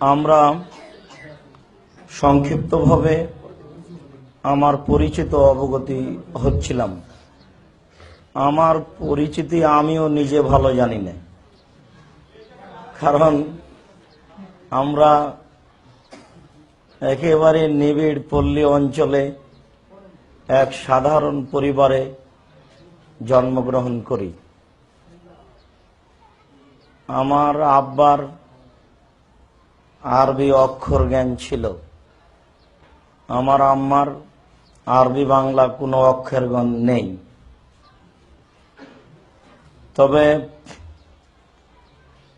আমরা সংক্ষিপ্তভাবে আমার পরিচিত অবগতি হচ্ছিলাম। আমার পরিচিতি আমিও নিজে ভালো জানি না। কারণ আমরা একেবারে নিবিড় পল্লী অঞ্চলে এক সাধারণ পরিবারে জন্মগ্রহণ করি। আমার আব্বার আরবি অক্ষর জ্ঞান ছিল। আমার আম্মার আরবি বাংলা কোনো অক্ষর জ্ঞান নেই। তবে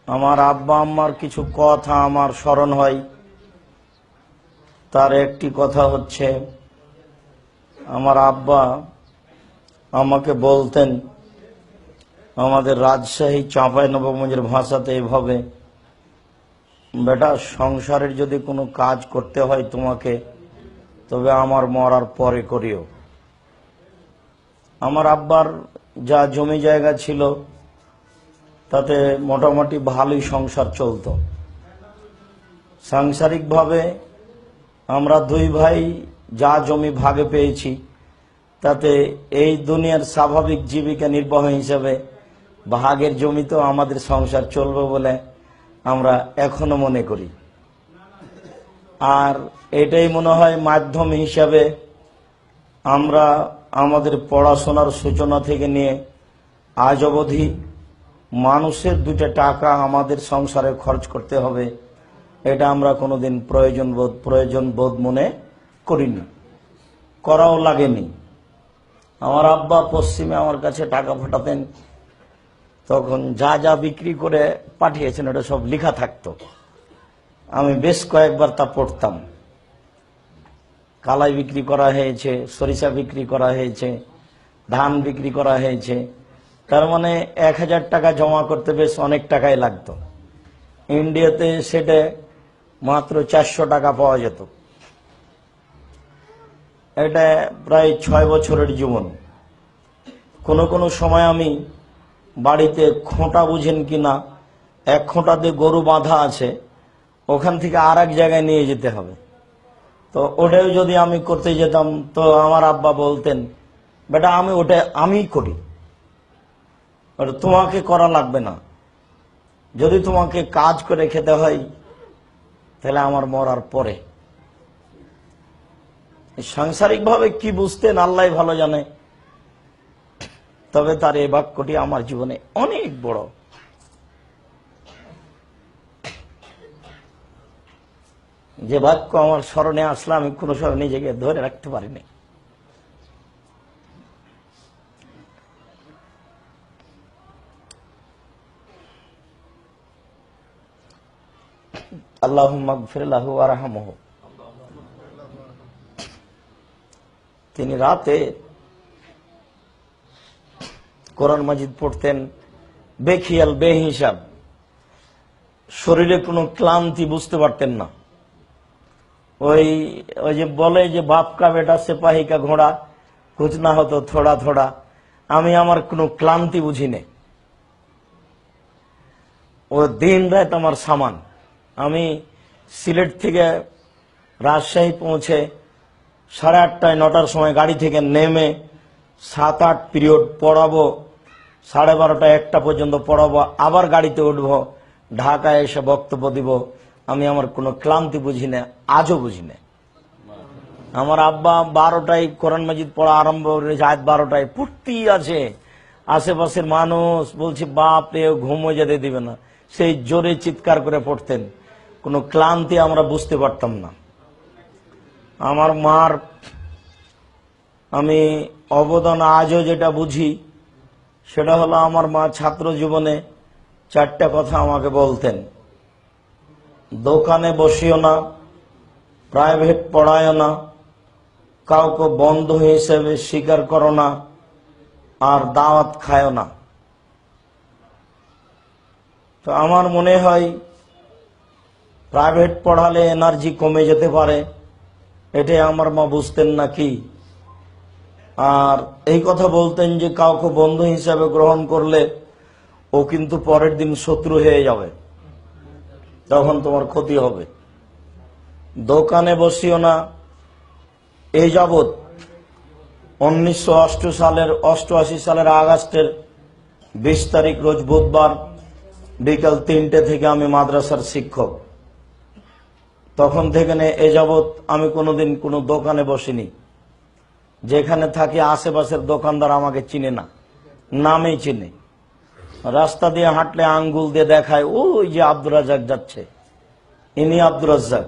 আমার আব্বা আম্মার কিছু কথা আমার স্মরণ হয়। তার একটি কথা হচ্ছে, আমার আব্বা আমাকে বলতেন, আমাদের রাজশাহী চাঁপাই নবমঞ্জের ভাষাতে এভাবে বেটা, সংসারের যদি কোনো কাজ করতে হয় তোমাকে, তবে আমার মরার পরে করিও। আমার আব্বার যা জমি জায়গা ছিল, তাতে মোটামুটি ভালোই সংসার চলতো। সাংসারিকভাবে আমরা দুই ভাই যা জমি ভাগে পেয়েছি, তাতে এই দুনিয়ার স্বাভাবিক জীবিকা নির্বাহ হিসেবে ভাগের জমি তো আমাদের সংসার চলবে বলে আমরা এখনও মনে করি। আর এটাই মনে হয় মাধ্যম হিসাবে আমরা আমাদের পড়াশোনার সূচনা থেকে নিয়ে আজ অবধি মানুষের দুটা টাকা আমাদের সংসারে খরচ করতে হবে, এটা আমরা কোনোদিন প্রয়োজন বোধ প্রয়োজন বোধ মনে করিনি। করাও লাগেনি। আমার আব্বা পশ্চিমে আমার কাছে টাকা পাঠাতেন তখন যা যা বিক্রি করে পাঠিয়েছেন, ওটা সব লেখা থাকতো। আমি বেশ কয়েকবার তা পড়তাম। কালাই বিক্রি করা হয়েছে, সরিষা বিক্রি করা হয়েছে, ধান বিক্রি করা হয়েছে। তার মানে এক হাজার টাকা জমা করতে বেশ অনেক টাকাই লাগতো। ইন্ডিয়াতে সেটা মাত্র চারশো টাকা পাওয়া যেত। এটা প্রায় ছয় বছরের জীবন। কোনো কোনো সময় আমি বাড়িতে খোঁটা বুঝেন কি না এক খোঁটাতে গরু বাঁধা আছে, ওখান থেকে আর এক জায়গায় নিয়ে যেতে হবে। তো ওটাও যদি আমি করতে যেতাম, তো আমার আব্বা বলতেন, বেটা, আমি ওটা, আমিই করি। ওটা তোমাকে করা লাগবে না। যদি তোমাকে কাজ করে খেতে হয়, তাহলে আমার মরার পরে। সাংসারিকভাবে কি বুঝতেন, আল্লাহ ভালো জানে। তবে তার এই বাক্যটি আমার জীবনে অনেক বড়। যে বাক্য আমার স্মরণে আসলে আমি কোনো সময় নিজেকে ধরে রাখতে পারিনি। আল্লাহ আরহামহ তিনি রাতে কোরআন মাজিদ পড়তেন, বেখিয়াল, বেহিসাব। শরীরে কোনো ক্লান্তি বুঝতে পারতেন না। ওই ওই যে বলে যে বাপ কা বেটা সেপাহি কা ঘোড়া, কুছ না হতো থোড়া থোড়া, আমি আমার কোনো ক্লান্তি বুঝি নে ও দিন রাত আমার সামান। আমি সিলেট থেকে রাজশাহী পৌঁছে সাড়ে আটটায় নটার সময় গাড়ি থেকে নেমে সাত আট পিরিয়ড পড়াবো সাড়ে বারোটা একটা পর্যন্ত পড়াবো, আবার গাড়িতে উঠবো, ঢাকায় এসে বক্তব্য দিব। আমি আমার কোনো ক্লান্তি বুঝি না, আজও বুঝি না। আমার আব্বা বারোটায় কোরআন মাজিদ পড়া আরম্ভ করেছে, আজ বারোটায়। পড়তি আছে। আশেপাশের মানুষ বলছে, বাপ ঘুমো যেতে দিবে না। সেই জোরে চিৎকার করে পড়তেন। কোনো ক্লান্তি আমরা বুঝতে পারতাম না। আমার মার আমি অবদান আজও যেটা বুঝি সেটা হলো আমার মা ছাত্র জীবনে চারটা কথা আমাকে বলতেন। দোকানে বসিও না, প্রাইভেট পড়ায় না, কাউকে বন্ধ হিসেবে স্বীকার করো না, আর দাওয়াত খায় না। তো আমার মনে হয় প্রাইভেট পড়ালে এনার্জি কমে যেতে পারে, এটাই আমার মা বুঝতেন না কি আর এই কথা বলতেন যে কাউকে বন্ধু হিসাবে গ্রহণ করলে ও কিন্তু পরের দিন শত্রু হয়ে যাবে। তখন তোমার ক্ষতি হবে। দোকানে বসিও না। এই যাবৎ উনিশশো সালের অষ্টআশি সালের আগস্টের বিশ তারিখ রোজ বুধবার বিকাল তিনটে থেকে আমি মাদ্রাসার শিক্ষক। তখন থেকে এ যাবৎ আমি কোনোদিন কোনো দোকানে বসিনি। যেখানে থাকি আশেপাশের দোকানদার আমাকে চিনে না, নামেই চিনে। রাস্তা দিয়ে হাঁটলে আঙ্গুল দিয়ে দেখায়, ওই যে আব্দুর রাজাক যাচ্ছে। ইনি আব্দুর রাজ্জাক।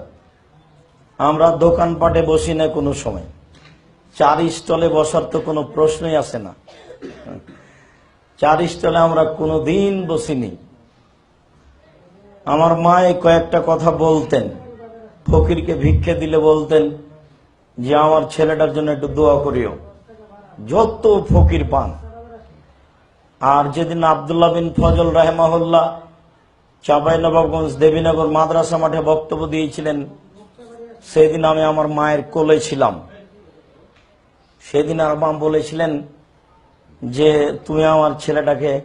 আমরা দোকানপাটে বসি না কোনো সময়। চার স্টলে বসার তো কোনো প্রশ্নই আসে না। চার স্টলে আমরা কোনো দিন বসিনি। আমার মা কয়েকটা কথা বলতেন। ফকিরকে ভিক্ষে দিলে বলতেন যে আমার ছেলেটার জন্য একটু দোয়া করিও। যত ফকির পান আর যেদিন আবদুল্লাহ বিন ফজল রাহেমাহুল্লাহ চাঁপাইনবাবগঞ্জ দেবীনগর মাদ্রাসা মাঠে বক্তব্য দিয়েছিলেন, সেদিন আমি আমার মায়ের কোলে ছিলাম। সেদিন আর মা বলেছিলেন যে, তুমি আমার ছেলেটাকে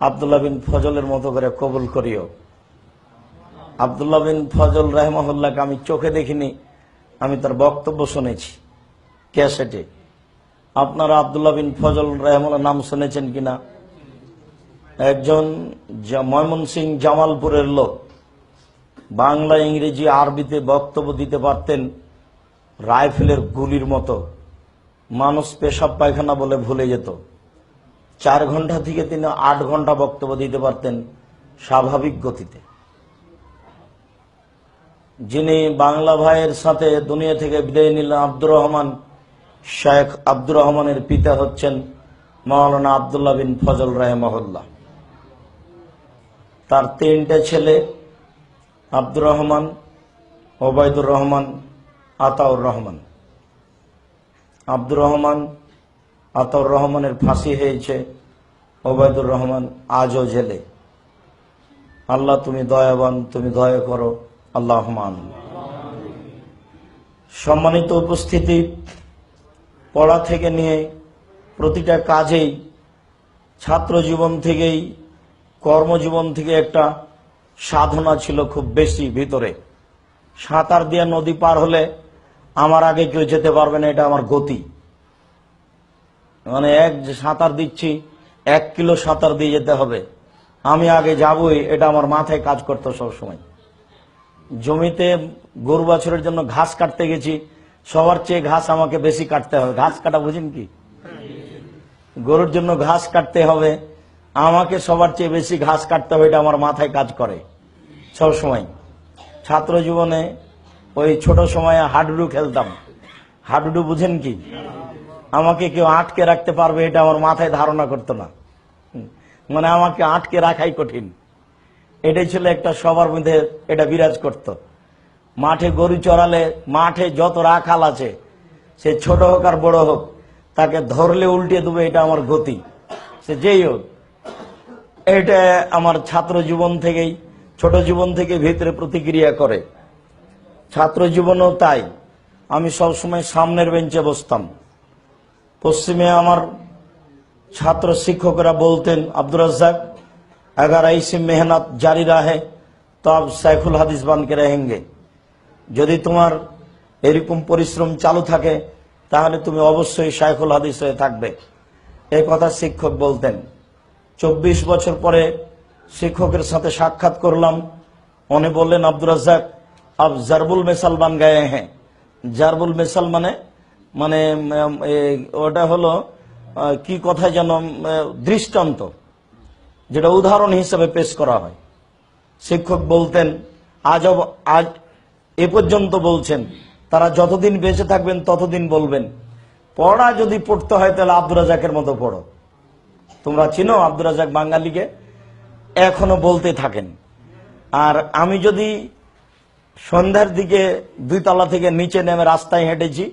আবদুল্লাহ বিন ফজলের মতো করে কবুল করিও। আবদুল্লাহ বিন ফজল রাহমাহুল্লাহকে আমি চোখে দেখিনি। আমি তার বক্তব্য শুনেছি, ক্যাসেটে। আপনারা আবদুল্লাহ বিন ফজল রাহমুল্লাহ নাম শুনেছেন কিনা? একজন ময়মনসিং জামালপুরের লোক। বাংলা, ইংরেজি, আরবিতে বক্তব্য দিতে পারতেন রাইফেলের গুলির মতো। মানুষ পেশাব পায়খানা বলে ভুলে যেত। চার ঘণ্টা থেকে তিনি আট ঘণ্টা বক্তব্য দিতে পারতেন স্বাভাবিক গতিতে। যিনি বাংলা ভাইয়ের সাথে দুনিয়া থেকে বিদায় নিলেন আব্দুর রহমান শেখ আব্দুর রহমানের পিতা হচ্ছেন মাওলানা আবদুল্লাহ বিন ফজল রাহেমহল্লা তার তিনটে ছেলে, আব্দুর রহমান, ওবায়দুর রহমান, আতাউর রহমান। আব্দুর রহমান, আতাউর রহমানের ফাঁসি হয়েছে, ওবায়দুর রহমান আজও জেলে। আল্লাহ, তুমি দয়াবান, তুমি দয়া করো। আল্লাহ সম্মানিত উপস্থিতি, পড়া থেকে নিয়ে প্রতিটা কাজেই ছাত্র জীবন থেকেই, কর্মজীবন থেকে একটা সাধনা ছিল খুব বেশি ভিতরে। সাঁতার দিয়ে নদী পার হলে আমার আগে কেউ যেতে পারবে না, এটা আমার গতি। মানে এক সাঁতার দিচ্ছি, এক কিলো সাঁতার দিয়ে যেতে হবে। আমি আগে যাবই, এটা আমার মাথায় কাজ করতো সবসময়। জমিতে গরু বাছুরের জন্য ঘাস কাটতে গেছি, সবার চেয়ে ঘাস আমাকে বেশি কাটতে হবে। ঘাস কাটা বুঝেন কি? গরুর জন্য ঘাস কাটতে হবে, আমাকে সবার চেয়ে বেশি ঘাস কাটতে হবে, এটা আমার মাথায় কাজ করে সব সময়। ছাত্র জীবনে ওই ছোট সময়ে হাডুডু খেলতাম। হাডুডু বুঝেন কি? আমাকে কেউ আটকে রাখতে পারবে, এটা আমার মাথায় ধারণা করতো না। মানে আমাকে আটকে রাখাই কঠিন। এটাই ছিল একটা সবার মধ্যে এটা বিরাজ করত। মাঠে গরু চড়ালে মাঠে যত রাখাল আছে, সে ছোট হোক আর বড় হোক, তাকে ধরলে উল্টিয়ে দেবে, এটা আমার গতি। সে যেই হোক, এটা আমার ছাত্র জীবন থেকেই, ছোট জীবন থেকে ভিতরে প্রতিক্রিয়া করে। ছাত্র জীবনও তাই। আমি সবসময় সামনের বেঞ্চে বসতাম। পশ্চিমে আমার ছাত্র শিক্ষকরা বলতেন, আব্দুর রাজ্জাক अगर ऐसी मेहनत जारी रहे तो आप সাইফুল হাদিস বান কে रहेंगे যদি তোমার এরকম পরিশ্রম চালু থাকে তাহলে তুমি অবশ্যই সাইফুল হাদিস হয়ে থাকবে এই কথা শিক্ষক বলতেন চব্বিশ বছর পরে শিক্ষকের সাথে সাক্ষাৎ করলাম উনি বললেন আব্দুর রাজ্জাক আব জারবুল মেসাল বান গায়ে হ্যাঁ জারবুল মেসাল মানে মানে উম, এ, ওটা হলো আহ, কি কথা যেন উম, দৃষ্টান্ত যেটা উদাহরণ হিসেবে পেশ করা হয়। শিক্ষক বলতেন আজ আজ এ পর্যন্ত বলছেন, তারা যতদিন বেঁচে থাকবেন ততদিন বলবেন। পড়া যদি পড়তে হয় তাহলে আব্দুর রাজাকের মতো পড়ো। তোমরা চিনো আব্দুর রাজাক বাঙালিকে? এখনও বলতে থাকেন। আর আমি যদি সন্ধ্যার দিকে দুই তলা থেকে নিচে নেমে রাস্তায় হেঁটেছি,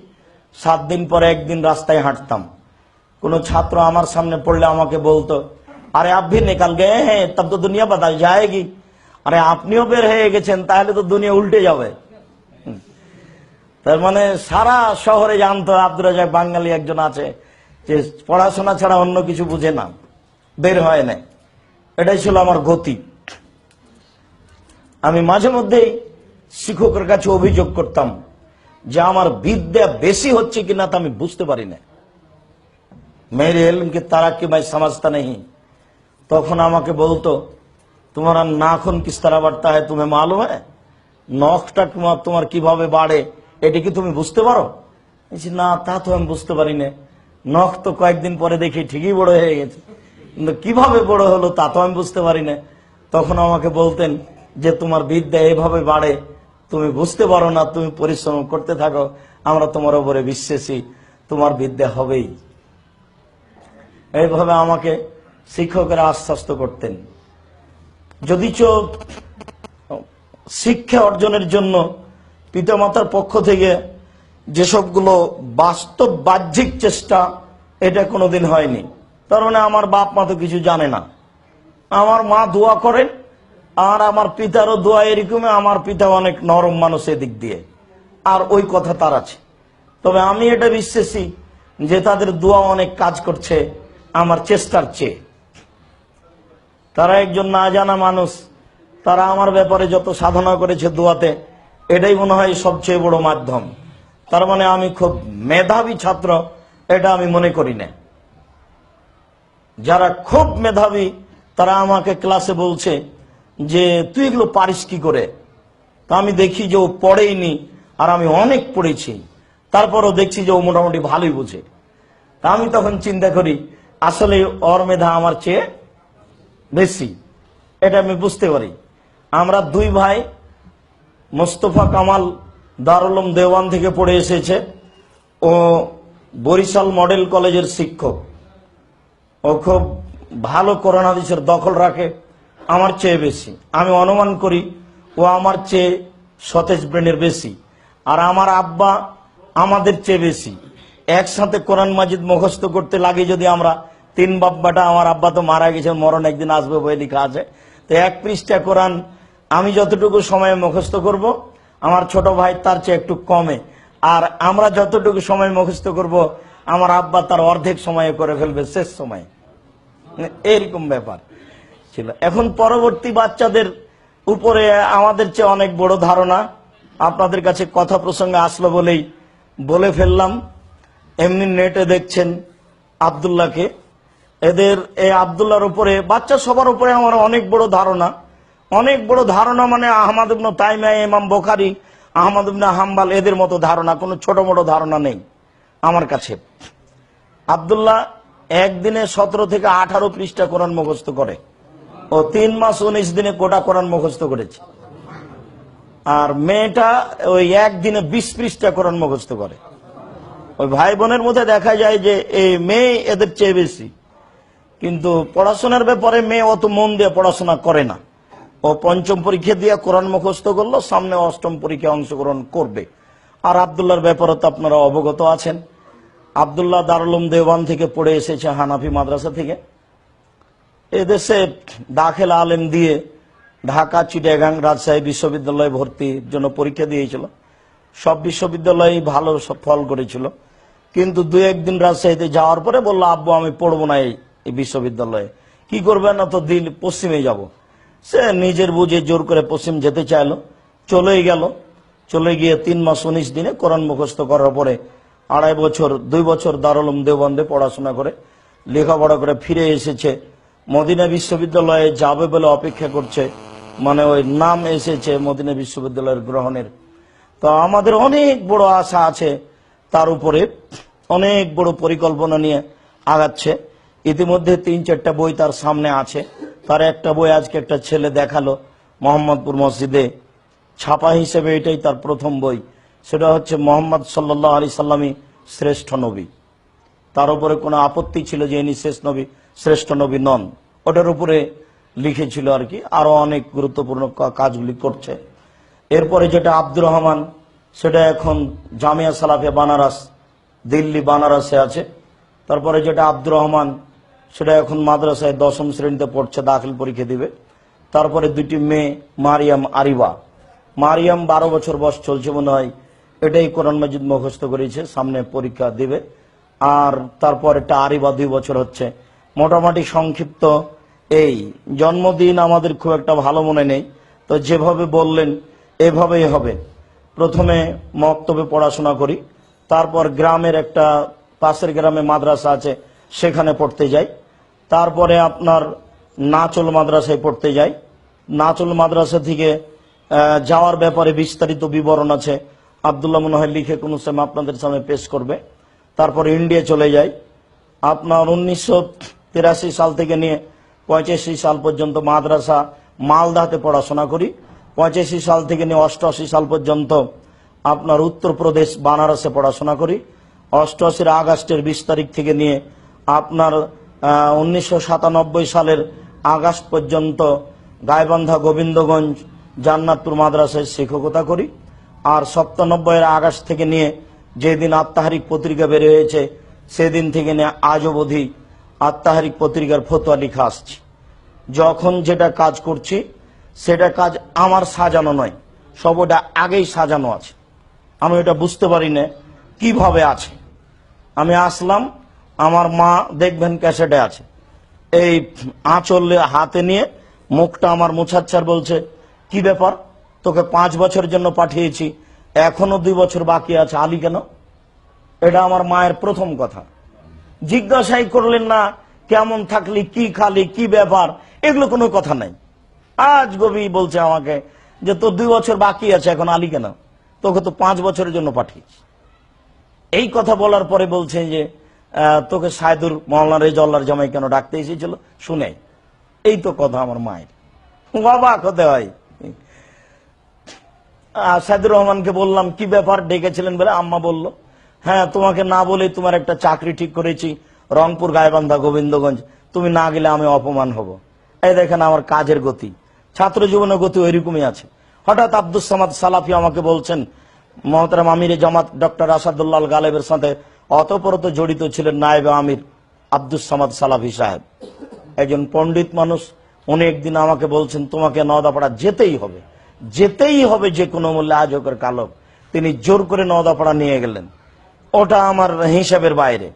সাত দিন পরে একদিন রাস্তায় হাঁটতাম। কোনো ছাত্র আমার সামনে পড়লে আমাকে বলতো আরে আপ ভি নিকাল গে হ্যাঁ তব তো দুনিয়া বদল যায়গি। আরে আপনিও বের হয়ে গেছেন, তাহলে তো দুনিয়া উল্টে যাবে। তার মানে সারা শহরে জানতো আব্দুর রাজাক বাঙালি একজন আছে, যে পড়াশোনা ছাড়া অন্য কিছু বুঝে না, বের হয় না। এটাই ছিল আমার গতি। আমি মাঝে মধ্যেই শিক্ষকের কাছে অভিযোগ করতাম যে আমার বিদ্যা বেশি হচ্ছে কিনা তা আমি বুঝতে পারি না। মেরে এলম কি তারা কি ভাই সমাজতা নেই। তখন আমাকে বলতো, তোমার নাখন কিস তারা বাড়তা হয় তুমি মালুম হ্যাঁ নখটা তোমার তোমার কীভাবে বাড়ে? এটা কি তুমি বুঝতে পারো? না, তা তো আমি বুঝতে পারি না। নখ তো কয়েকদিন পরে দেখি ঠিকই বড় হয়ে গেছে। কিন্তু কীভাবে বড় হলো তা তো আমি বুঝতে পারি না। তখন আমাকে বলতেন যে, তোমার বিদ্যা এভাবে বাড়ে, তুমি বুঝতে পারো না, তুমি পরিশ্রম করতে থাকো, আমরা তোমার উপরে বিশ্বাসী, তোমার বিদ্যা হবেই। এইভাবে আমাকে শিক্ষকেরা আশ্বস্ত করতেন। যদিচ শিক্ষা অর্জনের জন্য পিতামাতার পক্ষ থেকে যেসবগুলো বাস্তব বাহ্যিক চেষ্টা, এটা কোনোদিন হয়নি। তার মানে আমার বাপ মা তো কিছু জানে না। আমার মা দোয়া করেন, আর আমার পিতারও দোয়া এরকমই, আমার পিতা অনেক নরম মানুষ এদিক দিয়ে। আর ওই কথা তার আছে। তবে আমি এটা বিশ্বাসী যে তাদের দোয়া অনেক কাজ করছে, আমার চেষ্টার চেয়ে। তারা একজন না জানা মানুষ। তারা আমার ব্যাপারে যত সাধনা করেছে দোয়াতে, এটাই মনে হয় সবচেয়ে বড় মাধ্যম। তার মানে আমি খুব মেধাবী ছাত্র, এটা আমি মনে করি না। যারা খুব মেধাবী, তারা আমাকে ক্লাসে বলছে যে, তুই এগুলো পারিস কি করে? তা আমি দেখি যে ও পড়েইনি, আর আমি অনেক পড়েছি। তারপরও দেখছি যে ও মোটামুটি ভালোই বুঝে। তা আমি তখন চিন্তা করি, আসলে ওর মেধা আমার চেয়ে বেশি। এটা আমি বুঝতে পারি। আমরা দুই ভাই মোস্তফা কামাল দারুলম দেওয়ান থেকে পড়ে এসেছে ও বরিশাল মডেল কলেজের শিক্ষক। ও খুব ভালো কোরআন হাদিসের দখল রাখে, আমার চেয়ে বেশি। আমি অনুমান করি ও আমার চেয়ে সতেজ ব্রেনের বেশি। আর আমার আব্বা আমাদের চেয়ে বেশি। একসাথে কোরআন মাজিদ মুখস্থ করতে লাগে যদি আমরা তিন বাব্বাটা আমার আব্বা তো মারা গেছে মরণ একদিন আসবে বই লেখা আছে। তো এক পৃষ্ঠা কোরআন আমি যতটুকু সময়ে মুখস্থ করব, আমার ছোট ভাই তার চেয়ে একটু কমে। আর আমরা যতটুকু সময় মুখস্থ করব, আমার আব্বা তার অর্ধেক সময়ে করে ফেলবে, শেষ সময়ে। মানে এরকম ব্যাপার ছিল। এখন পরবর্তী বাচ্চাদের উপরে আমাদের চেয়ে অনেক বড় ধারণা, আপনাদের কাছে কথা প্রসঙ্গে আসলো বলেই বলে ফেললাম। এমনি নেটে দেখছেন আবদুল্লাহকে। এদের এই আবদুল্লাহর উপরে, বাচ্চা সবার উপরে আমার অনেক বড় ধারণা। অনেক বড় ধারণা মানে আহমদ ইবনে তাইমা ইমাম বোখারি, আহমদ হাম্বাল, এদের মতো ধারণা, কোনো ছোট মোটো ধারণা নেই আমার কাছে। আবদুল্লাহ একদিনে সতেরো থেকে আঠারো পৃষ্ঠা কোরআন মুখস্থ করে। ও তিন মাস উনিশ দিনে কোটা কোরআন মুখস্থ করেছে। আর মেয়েটা ওই একদিনে বিশ পৃষ্ঠা কোরআন মুখস্থ করে। ওই ভাই বোনের মধ্যে দেখা যায় যে এই মেয়ে এদের চেয়ে বেশি। কিন্তু পড়াশোনার ব্যাপারে মেয়ে অত মন দিয়ে পড়াশোনা করে না। ও পঞ্চম পরীক্ষা দিয়ে কোরআন মুখস্থ করল, সামনে অষ্টম পরীক্ষায় অংশগ্রহণ করবে। আর আবদুল্লাহর ব্যাপারে তো আপনারা অবগত আছেন। আবদুল্লাহ দারুলুম দেওয়ান থেকে পড়ে এসেছে হানাফি মাদ্রাসা থেকে। এদেশে দাখিল আলেম দিয়ে ঢাকা, চিটাগাং রাজশাহী বিশ্ববিদ্যালয়ে ভর্তির জন্য পরীক্ষা দিয়েছিল। সব বিশ্ববিদ্যালয়ে ভালো ফল করেছিল। কিন্তু দু একদিন রাজশাহীতে যাওয়ার পরে বলল, আব্বু, আমি পড়ব না এই এই বিশ্ববিদ্যালয়ে। কি করবে না তো দিন পশ্চিমে যাব। সে নিজের বুঝে জোর করে পশ্চিম যেতে চাইলো। চলেই গেল। চলে গিয়ে তিন মাস উনিশ দিনে কোরআন মুখস্থ করার পরে আড়াই বছর, দুই বছর দারুলুম দেওবন্দে পড়াশোনা করে, লেখাপড়া করে ফিরে এসেছে। মদিনা বিশ্ববিদ্যালয়ে যাবে বলে অপেক্ষা করছে। মানে ওই নাম এসেছে মদিনা বিশ্ববিদ্যালয়ের গ্রহণের। তো আমাদের অনেক বড় আশা আছে। তার উপরে অনেক বড় পরিকল্পনা নিয়ে আগাচ্ছে। ইতিমধ্যে তিন চারটা বই তার সামনে আছে। তার একটা বই আজকে একটা ছেলে দেখাল মোহাম্মদপুর মসজিদে। ছাপা হিসেবে এটাই তার প্রথম বই। সেটা হচ্ছে মোহাম্মদ সাল্লাহ আলি সাল্লামী শ্রেষ্ঠ নবী। তার উপরে কোনো আপত্তি ছিল যে ইনি শেষ নবী? শ্রেষ্ঠ নবী নন। ওটার উপরে লিখেছিল আর কি আরও অনেক গুরুত্বপূর্ণ কাজগুলি করছে। এরপরে যেটা আব্দুর রহমান, সেটা এখন জামিয়া সালাফিয়া বানারস, দিল্লি বানারসে আছে। তারপরে যেটা আব্দুর রহমান সেটা এখন মাদ্রাসায় দশম শ্রেণীতে পড়ছে, দাখিল পরীক্ষা দিবে। তারপরে দুটি মেয়ে, মারিয়াম আরিবা। মারিয়াম বারো বছর বয়স চলছে মনে হয়, এটাই কোরআন মজিদ মুখস্থ করেছে, সামনে পরীক্ষা দিবে। আর তারপর এটা আরিবা দুই বছর হচ্ছে। মোটামুটি সংক্ষিপ্ত এই, জন্মদিন আমাদের খুব একটা ভালো মনে নেই। তো যেভাবে বললেন, এভাবেই হবে। প্রথমে মক্তবে পড়াশোনা করি, তারপর গ্রামের একটা, পাশের গ্রামে মাদ্রাসা আছে সেখানে পড়তে যাই। তারপরে আপনার নাচল মাদ্রাসায় পড়তে যাই। নাচল মাদ্রাসা থেকে যাওয়ার ব্যাপারে বিস্তারিত বিবরণ আছে। আবদুল্লাহ হয় লিখে কোন সময় আপনাদের সামনে পেশ করবে। তারপরে ইন্ডিয়া চলে যাই। আপনার উনিশশো তিরাশি সাল থেকে নিয়ে পঁচাশি সাল পর্যন্ত মাদ্রাসা মালদাতে পড়াশোনা করি। পঁচাশি সাল থেকে নিয়ে অষ্টআশি সাল পর্যন্ত আপনার উত্তরপ্রদেশ, বানারসে পড়াশোনা করি। অষ্টআশির আগস্টের বিশ তারিখ থেকে নিয়ে আপনার উনিশশো সাতানব্বই সালের আগস্ট পর্যন্ত গাইবান্ধা গোবিন্দগঞ্জ জান্নাতপুর মাদ্রাসায় শিক্ষকতা করি। আর সপ্তানব্বইয়ের আগস্ট থেকে নিয়ে যেদিন আত্মাহারিক পত্রিকা বের হয়েছে, সেদিন থেকে নিয়ে আজ অবধি আত্মাহারিক পত্রিকার ফতোয়া লিখা আসছি। যখন যেটা কাজ করছি, সেটা কাজ আমার সাজানো নয় সব ওটা আগেই সাজানো আছে। আমি ওটা বুঝতে পারি না, কীভাবে আছে? আমি আসলাম আমার মা দেখবেন ক্যাসেটে আছে। এই আঁচল হাতে নিয়ে মুখটা আমার মুছাচ্ছার বলছে, কি ব্যাপার? তোকে পাঁচ বছরের জন্য পাঠিয়েছি, এখনও দুই বছর বাকি আছে, আলি কেন? এটা আমার মায়ের প্রথম কথা। জিজ্ঞাসাই করলেন না, কেমন থাকলি, কি খালি, কি ব্যাপার? এগুলো কোনো কথা নাই। আজ গবি বলছে আমাকে যে, তোর দুই বছর বাকি আছে, এখন আলি কেন? তোকে তো পাঁচ বছরের জন্য পাঠিয়েছি। এই কথা বলার পরে বলছে যে তোকে সাইদুর মহল্লা রেজল্লার জামাই কেন ডাকতে এসেছিল? শুনে। এই তো কথা আমার মায়ের। অবাক হতে হয়। সাইদুর রহমানকে বললাম, কি ব্যাপার? ডেকেছিলেন বলে আম্মা বলল হ্যাঁ তোমাকে না বলে তোমার একটা চাকরি ঠিক করেছি, রংপুর গায়বান্ধা গোবিন্দগঞ্জ। তুমি না গেলে আমি অপমান হব। এই দেখেন আমার কাজের গতি। ছাত্র জীবনের গতি ওইরকমই আছে। হঠাৎ আব্দুল সামাদ সালাফি আমাকে বলছেন, মহতারাম আমির জামাত ডক্টর আসাদুল্লাহ গালেবের সাথে অতপরত জড়িত ছিলেন নায়েব আমির আব্দুল সামাদ সালাফি সাহেব। একজন পণ্ডিত মানুষ, উনি একদিন আমাকে বলছেন, তোমাকে নওদাপাড়া যেতেই হবে। যেতেই হবে যে কোনো মূল্যে, আজ হোকের কালক তিনি জোর করে নওদাপাড়া নিয়ে গেলেন। ওটা আমার হিসাবের বাইরে।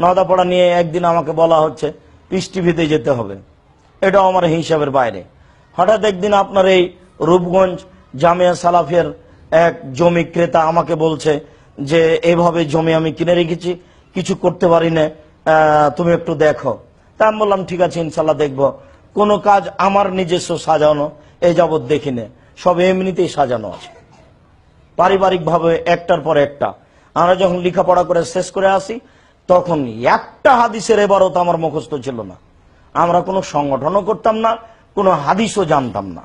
নওদাপাড়া নিয়ে একদিন আমাকে বলা হচ্ছে, পিস টিভিতে যেতে হবে। এটাও আমার হিসাবের বাইরে। হঠাৎ একদিন আপনার এই রূপগঞ্জ জামিয়া সালাফিয়ার এক জমি ক্রেতা আমাকে বলছে যে এভাবে জমি আমি কিনে রেখেছি, কিছু করতে পারি না। তুমি একটু দেখো। তা আমি বললাম, ঠিক আছে, ইনশাল্লাহ দেখব। কোনো কাজ আমার নিজস্ব সাজানো এই যাবৎ দেখি না সব এমনিতেই সাজানো আছে। পারিবারিক ভাবে একটার পর একটা। আমরা যখন লেখাপড়া করে শেষ করে আসি, তখন একটা হাদিসের এবারও তো আমার মুখস্থ ছিল না। আমরা কোনো সংগঠনও করতাম না, কোনো হাদিসও জানতাম না।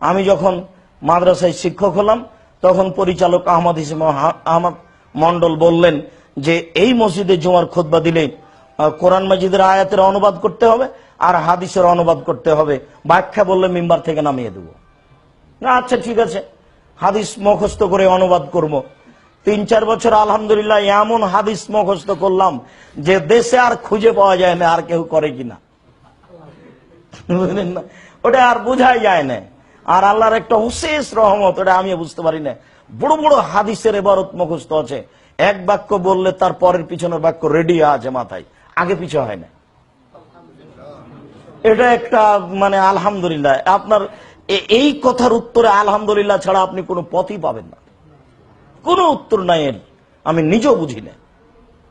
আমি যখন মাদ্রাসায় শিক্ষক হলাম তখন পরিচালক আহমদ ইসলাম আহমদ মন্ডল বললেন যে, এই মসজিদে জুমার খোদবা দিলে কোরআন মসজিদের আয়াতের অনুবাদ করতে হবে আর হাদিসের অনুবাদ করতে হবে। ব্যাখ্যা বললে মেম্বার থেকে নামিয়ে দেবো। না আচ্ছা ঠিক আছে। হাদিস মুখস্থ করে অনুবাদ করব। তিন, চার বছর আলহামদুলিল্লাহ এমন হাদিস মুখস্থ করলাম যে, দেশে আর খুঁজে পাওয়া যায় না, আর কেউ করে কিনা। ওটা আর বোঝাই যায় না। আর আল্লাহর একটা বিশেষ রহমত ওটা আমি বুঝতে পারি না। বড় বড় হাদিসের এবারত মুখস্থ আছে। এক বাক্য বললে তার পরের পিছনের বাক্য রেডি আছে মাথায়। আগে পিছু হয় না। এটা একটা মানে আলহামদুলিল্লাহ। আপনার এই কথার উত্তরে আলহামদুলিল্লাহ ছাড়া আপনি কোনো পথই পাবেন না। কোনো উত্তর নাই আমি নিজেও বুঝি না।